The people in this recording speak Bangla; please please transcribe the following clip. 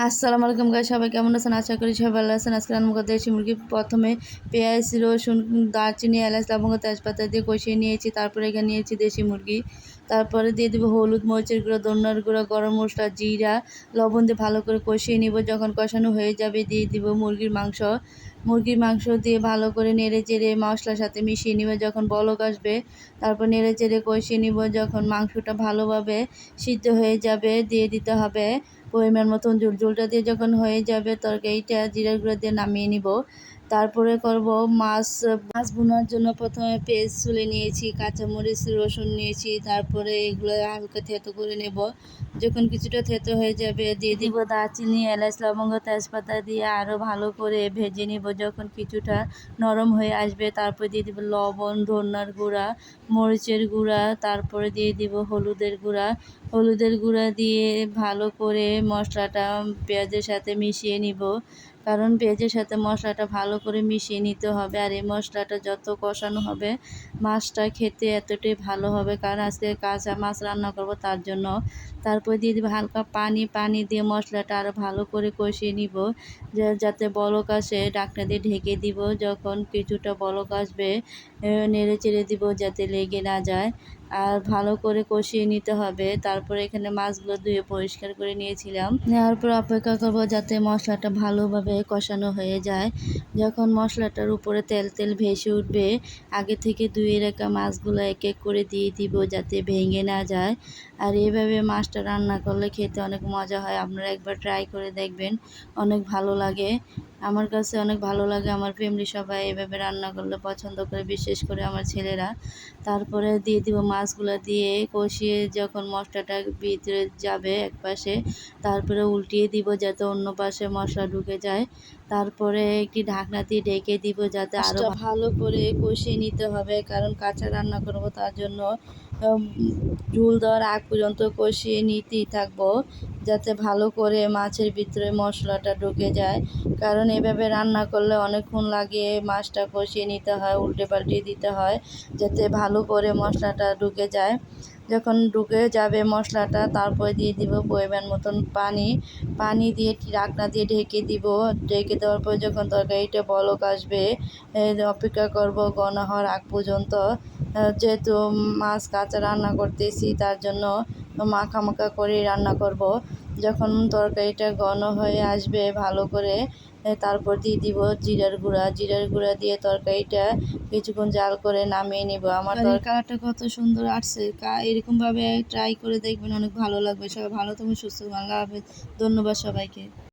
আসসালামু আলাইকুম গাই সবাই কেমন আছেন? আশা করি সবাই ভালো আছেন। আজকে রান্না করতে মুরগি প্রথমে পেঁয়াজ, রসুন, দারচিনি, এলাচ, লবঙ্গ, তেজপাতা দিয়ে কষিয়ে নিয়েছি। তারপরে এখানে নিয়েছি দেশি মুরগি। তারপরে দিয়ে দেবো হলুদ মরিচের গুঁড়ো, ধন্যার গুঁড়ো, গরম মশলা, জিরা, লবণ দিয়ে ভালো করে কষিয়ে নিব। যখন কষানো হয়ে যাবে দিয়ে দিব মুরগির মাংস। মুরগির মাংস দিয়ে ভালো করে নেড়ে চেড়ে মশলার সাথে মিশিয়ে নিব। যখন বলক আসবে, তারপর নেড়ে চেড়ে কষিয়ে নিব। যখন মাংসটা ভালোভাবে সিদ্ধ হয়ে যাবে, দিয়ে দিতে হবে পরিমাণ মতন ঝোল। ঝোলটা দিয়ে যখন হয়ে যাবে, তরকারিটা জিরার গুঁড়ো দিয়ে নামিয়ে নিব। তারপরে করব মাছ মাছ বোনার জন্য প্রথমে পেস্ট তুলে নিয়েছি, কাঁচামরিচ, রসুন নিয়েছি, তারপরে এগুলো হালকা থেতো করে নেব। যখন কিছুটা থেতো হয়ে যাবে, দিয়ে দিব দারচিনি, এলাচ, লবঙ্গ, তেজপাতা দিয়ে আরও ভালো করে ভেজে নিব। যখন কিছুটা নরম হয়ে আসবে, তারপরে দিয়ে দিব লবণ, ধন্যার গুঁড়া, মরিচের গুঁড়া, তারপরে দিয়ে দিব হলুদের গুঁড়া হলুদের গুঁড়া দিয়ে ভালো করে মশলাটা পেঁয়াজের সাথে মিশিয়ে নিব। কারণ পেঁয়াজের সাথে মশলাটা ভালো করে মিশিয়ে নিতে হবে আর এই মশলাটা যত কষানো হবে, মাছটা খেতে এতটাই ভালো হবে। কারণ আজকে কাঁচা মাছ রান্না করব তার জন্য। তারপর দিয়ে হালকা পানি পানি দিয়ে মশলাটা আরও ভালো করে কষিয়ে নিব। যাতে বলক আসে ডাকনা দিয়ে ঢেকে দিব। যখন কিছুটা বলক আসবে নেড়ে চেড়ে দিব যাতে লেগে না যায়। আর ভালো করে কষিয়ে নিতে হবে। তারপরে এখানে মাছগুলো ধুয়ে পরিষ্কার করে নিয়েছিলাম। নেওয়ার পর অপেক্ষা করব যাতে মশলাটা ভালোভাবে কষানো হয়ে যায়। যখন মশলাটার উপরে তেল তেল ভেসে উঠবে, আগে থেকে ধুয়ে রাখা মাছগুলো এক এক করে দিয়ে দিব যাতে ভেঙে না যায়। আর এইভাবে মাছটা রান্না করলে খেতে অনেক মজা হয়। আপনারা একবার ট্রাই করে দেখবেন, অনেক ভালো লাগে। আমার কাছে অনেক ভালো লাগে, আমার ফ্যামিলি সবাই এভাবে রান্না করলে পছন্দ করে, বিশেষ করে আমার ছেলেরা। তারপরে দিয়ে দিব মাছগুলো দিয়ে কষিয়ে যখন মশলাটা ভিতরে যাবে একপাশে তারপরে উল্টিয়ে দিব যাতে অন্য পাশে মশলা ঢুকে যায়। তারপরে একটি ঢাকনা দিয়ে ঢেকে দিব যাতে আরও ভালো করে কষিয়ে নিতে হবে কারণ কাঁচা রান্না করব তার জন্য ঝুল দেওয়ার আগ পর্যন্ত কষিয়ে নিতেই থাকব যাতে ভালো করে মাছের ভিতরে মশলাটা ঢুকে যায়। কারণ এভাবে রান্না করলে অনেকক্ষণ লাগে মাছটা কষিয়ে নিতে হয় উল্টে পাল্টে দিতে হয় যাতে ভালো করে মশলাটা ঢুকে যায়। যখন ঢুকে যাবে মশলাটা তারপরে দিয়ে দিব পরিমাণ মতন পানি। পানি দিয়ে ঢাকনা দিয়ে ঢেকে দিব ঢেকে দেওয়ার পর যখন তরকারিটা বলক আসবে অপেক্ষা করব ঘন হওয়ার আগ পর্যন্ত। যেহেতু মাছ কাঁচা রান্না করতেছি তার জন্য মাখা মাখা করে রান্না করব। যখন তরকারিটা ঘন হয়ে আসবে ভালো করে তারপর দিয়ে দিব জিরার গুঁড়া। জিরার গুঁড়া দিয়ে তরকারিটা কিছুক্ষণ জাল করে নামিয়ে নিব। আমার কালারটা কত সুন্দর আসছে। এরকমভাবে ট্রাই করে দেখবেন অনেক ভালো লাগবে। সবাই ভালো তুমি সুস্থ আল্লাহ হাফেজ। ধন্যবাদ সবাইকে।